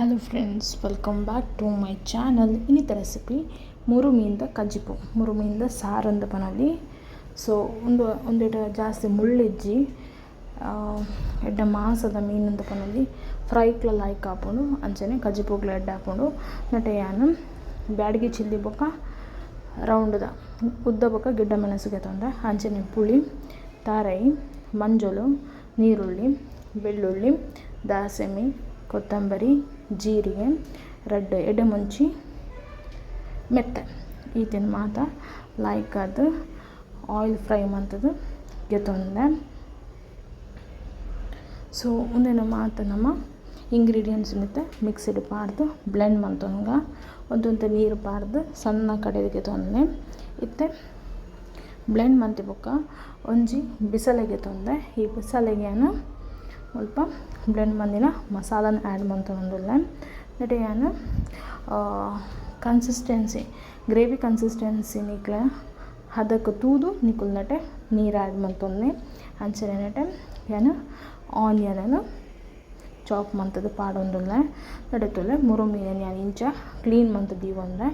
Hello friends welcome back to my channel ಇನ್ನಿತ recipe ಮುರುಮಿಯಿಂದ ಕಜ್ಜಿಪು ಮುರುಮಿಯಿಂದ ಸಾರಂದ ಬನಲಿ ಸೊ ಒಂದು ಒಂದೆಟ ಜಾಸ್ತಿ ಮುಳ್ಳಿಜ್ಜಿ ಎಡ್ಡ ಮಾಸದ ಮೀನಂದ ಬನಲಿ ಫ್ರೈಕ್ಲ ಲಾಯ್ಕ್ ಹಾಕೊಂಡು ಅಂಚನೆ ಕಜ್ಜಿಪುಗ್ಲ ಎಡ್ಡ ಹಾಕೊಂಡು ನಟೆ ಯಾನು ಬ್ಯಾಡಗಿ ಚಿಲ್ಲಿ ಬೊಕ್ಕ ಉದ್ದ ಬೊಕ್ಕ ಗಿಡ್ಡ ಮೆಣಸಿಗೆ ತಂದೆ ಅಂಚನೆ ಪುಳಿ, ತಾರೈ, ಮಂಜಲು, ನೀರುಳ್ಳಿ, ಬೆಳ್ಳುಳ್ಳಿ, ದಾಸೆಮಿ, ಕೊತ್ತಂಬರಿ ಜೀರಿಗೆ ರೆಡ್ ಎಡೆ ಮುಂಚಿ ಮೆತ್ತೆ. ಈತಿನ ಮಾತ? ಲೈಕ್ ಅದು ಆಯಿಲ್ ಫ್ರೈ ಮಂತದ್ದು ಗೆತ್ತೊಂದೆ. ಸೊ ಒಂದೇನು ಮಾತು ನಮ್ಮ ಇಂಗ್ರೀಡಿಯೆಂಟ್ಸ್ ಮತ್ತೆ ಮಿಕ್ಸಿಡ್ ಪಾರ್ದು ಬ್ಲೆಂಡ್ ಮಂತೊಂಗ. ಒಂದೊಂದು ನೀರು ಪಾರ್ದು ಸಣ್ಣ ಕಡೆಗೆ ತೊಂದೆ ಇತ್ತೆ ಬ್ಲೆಂಡ್ ಮಂತಿ ಬೊಕ್ಕ, ಒಂಜಿ ಬಿಸಲೆಗೆ ತೊಂದೆ ಈ ಬಿಸಲೆಗೆನ ಸ್ವಲ್ಪ ಬ್ಲೆಂಡ್ ಮಂದಿನ ಮಸಾಲನ ಆ್ಯಡ್ ಮಂತೊಂದುಲ್ಲೆ ನೆಟೆ ಏನು ಕನ್ಸಿಸ್ಟೆನ್ಸಿ ಗ್ರೇವಿ ಕನ್ಸಿಸ್ಟೆನ್ಸಿ ನಿಕ್ಲ ಹದಕ್ಕೆ ತೂದು, ನಿಕುಲ್ ನಟೆ ನೀರು ಆ್ಯಡ್ ಮಂತೊಂದೆ ಅಂಚನೆ ನಟೆ ಏನು ಆನಿಯನನ್ನು ಚಾಪ್ ಮಂತದ್ದು ಪಾಡೊಂದುಲ್ಲೆ ನಡೀತುಲ್ಲೆ ಮುರು ಮೀನನ್ನು ಯಾನ್ ಇಂಚ ಕ್ಲೀನ್ ಮಂತದ್ದು ಇವಂದ್ರೆ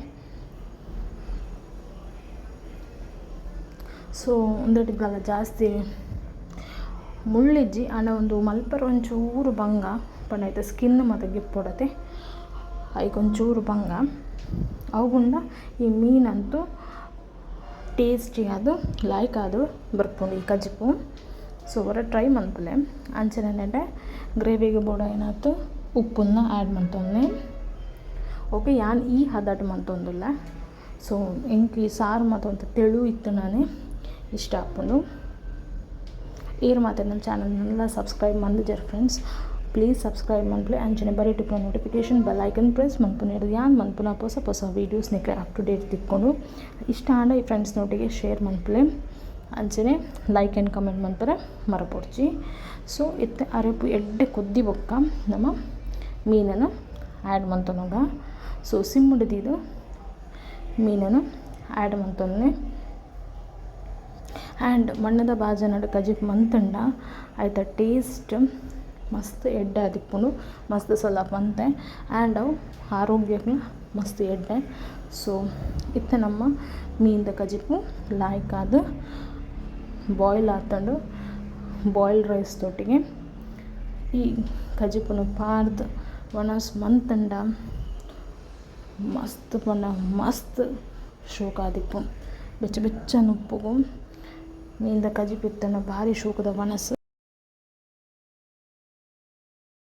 ಸೊ ಒಂದೆಟಿಗ್ಲಲ್ಲ ಜಾಸ್ತಿ ಮುಳ್ಳಿಜ್ಜಿ ಆಂಡ ಒಂದು ಮಲ್ಪರ ಒಂಚೂರು ಬಂಗ ಪಂಡ ಸ್ಕಿನ್ ಮತ್ತು ಗಿಪ್ಪೊಡತೆ ಐಕ್ ಒಂಚೂರು ಬಂಗ ಅವುಗುಂಡ ಈ ಮೀನಂತೂ ಟೇಸ್ಟಿ ಅದು ಲಾಯ್ಕ್ ಅದು ಬರ್ಪುಂಡು ಈ ಕಜ್ಜಿಪು. ಸೊ ಹೊರ ಟ್ರೈ ಮನ್ಪುಲೆ. ಅಂಚನೆ ನೆಡೆ ಗ್ರೇವಿಗೆ ಬೋಡ ಏನಾಯ್ತು ಉಪ್ಪನ್ನ ಆ್ಯಡ್ ಮಾಡ್ತೊಂದೆ ಓಕೆ ಯಾನ್ ಈ ಹದಾಟ ಮಂತೊಂದುಲ್ಲ ಸೊ ಎಂಕ್ ಸಾರು ಮತ್ತು ತೆಳು ಇತ್ತು ನಾನೇ ಇಷ್ಟ ಹಾಕ್ಕೊಂಡು ಏರ್ ಮಾತ್ರ ನನ್ನ ಚಾನಲ್ನೆಲ್ಲ ಸಬ್ಸ್ಕ್ರೈಬ್ ಮಂದಿಜರ್ ಫ್ರೆಂಡ್ಸ್ ಪ್ಲೀಸ್ ಸಬ್ಸ್ಕ್ರೈಬ್ ಮನ್ಪ್ಲೆ ಅಂಚನೆ ಬರೀ ಟಿಪ್ಪ ನೋಟಿಫಿಕೇಶನ್ ಬೆಲ್ ಐಕನ್ ಪ್ರೆಸ್ ಮನ್ಪುನ ಹಿಡಿದು. ಯಾನ್ ಮನ್ಪುನ ಹೊಸ ಹೊಸ ವೀಡಿಯೋಸ್ ನಿಕ್ಕೆ ಅಪ್ ಟು ಡೇಟ್ ತಿಕ್ಕೊಂಡು. ಇಷ್ಟ ಆಂಡ ಈ ಫ್ರೆಂಡ್ಸ್ನೊಟ್ಟಿಗೆ ಶೇರ್ ಮನ್ಪ್ಲೆ. ಅಂಚನೆ ಲೈಕ್ ಆ್ಯಂಡ್ ಕಮೆಂಟ್ ಮನ್ಪರೆ ಮರಪೊಡ್ಚಿ. ಸೊ ಇತ್ತೆ ಅರೆಪು ಎಡ್ಡೆ ಕೊದ್ದಿ ಬೊಕ್ಕ ನಮ್ಮ ಮೀನನ್ನು ಆ್ಯಡ್ ಮಂತನೋಗ ಸೊ ಸಿಮ್ ಹಿಡಿದಿದ್ದು ಮೀನನ್ನು ಆ್ಯಡ್ ಮಂತೊಂದೆ ಆ್ಯಂಡ್ ಮಣ್ಣದ ಬಾಜನಡು ಕಜಿಪ್ ಮಂತಂಡ. ಐತ ಟೇಸ್ಟ್ ಮಸ್ತ್ ಎಡ್ಡೆ ಆದಿಪ್ಪುಂಡು ಮಸ್ತ್ ಸಲ ಪಂತೆ ಆ್ಯಂಡ್ ಅವು ಆರೋಗ್ಯಕ್ಕೆ ಮಸ್ತ್ ಎಡ್ಡೆ. ಸೊ ಇತ್ತೆ ನಮ್ಮ ಮೀನ್ದ ಕಜಿಪು ಲಾಯ್ಕ್ ಆದ ಬಾಯ್ಲ್ ಆತಂಡು. ಬಾಯ್ಲ್ಡ್ ರೈಸ್ ತೊಟ್ಟಿಗೆ ಈ ಕಜಿಪುನ ಪಾರ್ದ್ ಒಣಸ್ ಮಂತಂಡ. ಮಸ್ತ್ ಪಂಡ ಮಸ್ತ್ ಶೋಕಾದಿಪ್ಪು ಬೆಚ್ಚ ಬೆಚ್ಚ ಮೀನ್ದ ಕಜಿಪಿತ್ತನ ಭಾರಿ ಶೋಕದ ವನಸ್